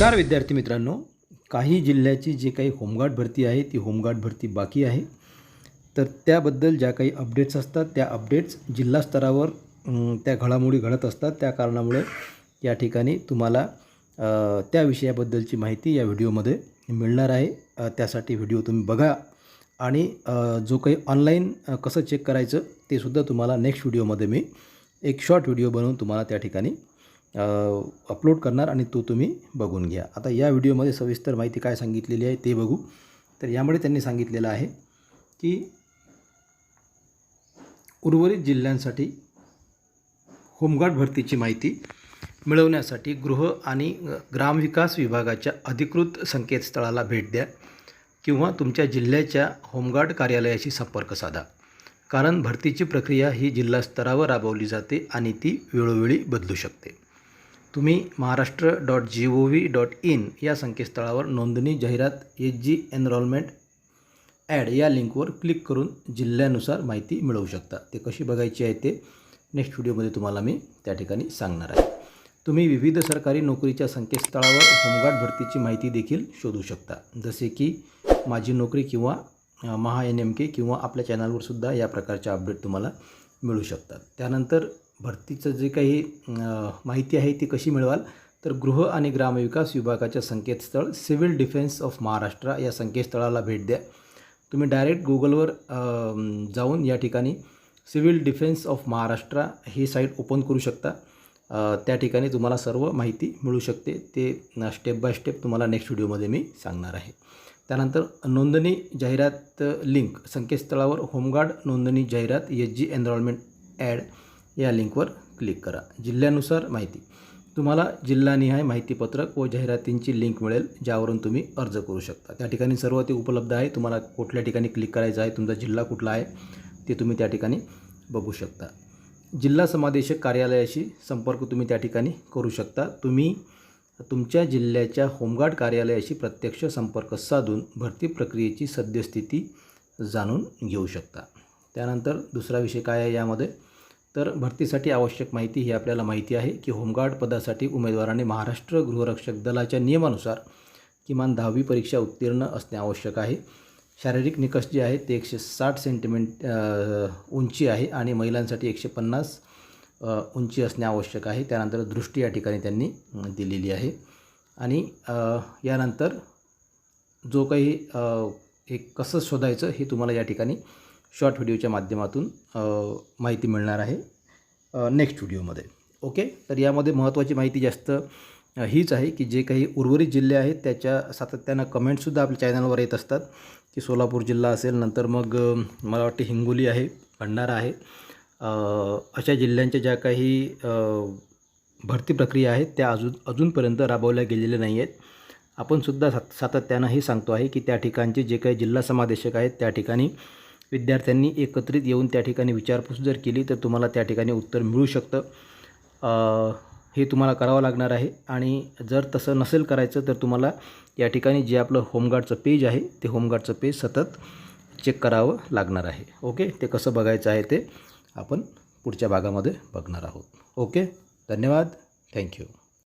नमस्कार विद्यार्थी मित्रांनो. काही जिल्ह्याची जी काही होमगार्ड भरती आहे ती होमगार्ड भरती बाकी आहे. तर त्याबद्दल ज्या काही अपडेट्स असतात त्या अपडेट्स जिल्हा स्तरावर त्या घडामोडी घडत असतात. त्या कारणामुळे या ठिकाणी तुम्हाला त्या विषयाबद्दलची माहिती या व्हिडिओमध्ये मिळणार आहे. त्यासाठी व्हिडिओ तुम्ही बघा आणि जो काही ऑनलाईन कसं चेक करायचं ते सुद्धा तुम्हाला नेक्स्ट व्हिडिओमध्ये मी एक शॉर्ट व्हिडिओ बनवून तुम्हाला त्या ठिकाणी अपलोड करणार आणि तो तुम्ही बघून घ्या. आता या व्हिडिओमध्ये सविस्तर माहिती काय सांगितलेली आहे ते बघू. तर यामुळे त्यांनी सांगितलेलं आहे की उर्वरित जिल्ह्यांसाठी होमगार्ड भरतीची माहिती मिळवण्यासाठी गृह आणि ग्रामविकास विभागाच्या अधिकृत संकेतस्थळाला भेट द्या किंवा तुमच्या जिल्ह्याच्या होमगार्ड कार्यालयाशी संपर्क साधा. कारण भरतीची प्रक्रिया ही जिल्हास्तरावर राबवली जाते आणि ती वेळोवेळी बदलू शकते. तुम्ही Maharashtra dot G O V dot in या संकेतस्थळावर नोंदणी जाहिरात एच जी एनरोलमेंट ॲड या लिंकवर क्लिक करून जिल्ह्यानुसार माहिती मिळवू शकता. ते कशी बघायची आहे ते नेक्स्ट व्हिडिओमध्ये तुम्हाला मी त्या ठिकाणी सांगणार आहे. तुम्ही विविध सरकारी नोकरीच्या संकेतस्थळावर होमगार्ड भरतीची माहिती देखील शोधू शकता. जसे की माझी नोकरी किंवा महा एन एम के किंवा आपल्या चॅनलवर सुद्धा या प्रकारच्या अपडेट तुम्हाला मिळू शकतात. त्यानंतर भरतीचं जे काही माहिती आहे ती कशी मिळवाल? तर गृह आणि ग्रामविकास विभागाच्या संकेतस्थळ सिव्हिल डिफेन्स ऑफ महाराष्ट्र या संकेतस्थळाला भेट द्या. तुम्ही डायरेक्ट गुगलवर जाऊन या ठिकाणी सिव्हिल डिफेन्स ऑफ महाराष्ट्र ही साईट ओपन करू शकता. त्या ठिकाणी तुम्हाला सर्व माहिती मिळू शकते. ते स्टेप बाय स्टेप तुम्हाला नेक्स्ट व्हिडिओमध्ये मी सांगणार आहे. त्यानंतर नोंदणी जाहिरात लिंक. संकेतस्थळावर होमगार्ड नोंदणी जाहिरात एच जी एनरोलमेंट ॲड या लिंकवर क्लिक करा. जिल्ह्यानुसार माहिती. तुम्हाला जिल्हानिहाय माहितीपत्रक व जाहिरातींची लिंक मिळेल ज्यावरून तुम्ही अर्ज करू शकता. त्या ठिकाणी सर्व ते उपलब्ध आहे. तुम्हाला कुठल्या ठिकाणी क्लिक करायचं आहे तुमचा जिल्हा कुठला आहे ते तुम्ही त्या ठिकाणी बघू शकता. जिल्हा समादेशक कार्यालयाशी संपर्क तुम्ही त्या ठिकाणी करू शकता. तुम्ही तुमच्या जिल्ह्याच्या होमगार्ड कार्यालयाशी प्रत्यक्ष संपर्क साधून भरती प्रक्रियेची सद्यस्थिती जाणून घेऊ शकता. त्यानंतर दुसरा विषय काय आहे यामध्ये? तर भरतीसाठी आवश्यक माहिती ही आपल्याला माहिती आहे की होमगार्ड पदासाठी उमेदवाराने महाराष्ट्र गृहरक्षक दलाच्या नियमानुसार किमान दहावी परीक्षा उत्तीर्ण असणे आवश्यक आहे. शारीरिक निकष जे आहेत ते एकशे साठ सेंटीमेंट उंची आहे आणि महिलांसाठी एकशे पन्नास उंची असणे आवश्यक आहे. त्यानंतर दृष्टी या ठिकाणी त्यांनी दिलेली आहे. आणि यानंतर जो काही हे कसं शोधायचं हे तुम्हाला या ठिकाणी शॉर्ट व्हिडिओच्या माध्यमातून माहिती मिळणार आहे नेक्स्ट व्हिडिओमध्ये. ओके? तर यामध्ये महत्त्वाची माहिती जास्त हीच आहे की जे काही उर्वरित जिल्हे आहेत त्याच्या सातत्यानं कमेंटसुद्धा आपल्या चॅनलवर येत असतात. की सोलापूर जिल्हा असेल नंतर मग मला वाटते हिंगोली आहे भंडारा आहे. अशा जिल्ह्यांच्या ज्या काही भरती प्रक्रिया आहेत त्या अजून अजूनपर्यंत राबवल्या गेलेल्या नाही आहेत. आपणसुद्धा सात सातत्यानं हे सांगतो आहे की त्या ठिकाणचे जे काही जिल्हा समादेशक आहेत त्या ठिकाणी विद्यार्थ्यांनी एकत्रित येऊन त्या ठिकाणी विचारपूस जर केली तर तुम्हाला त्या ठिकाणी उत्तर मिळू शकतं. हे तुम्हाला करावं लागणार आहे. आणि जर तसं नसेल करायचं तर तुम्हाला या ठिकाणी जे आपलं होमगार्डचं पेज आहे ते होमगार्डचं पेज सतत चेक करावं लागणार आहे. ओके? ते कसं बघायचं आहे ते आपण पुढच्या भागामध्ये बघणार आहोत. ओके? धन्यवाद. थँक्यू.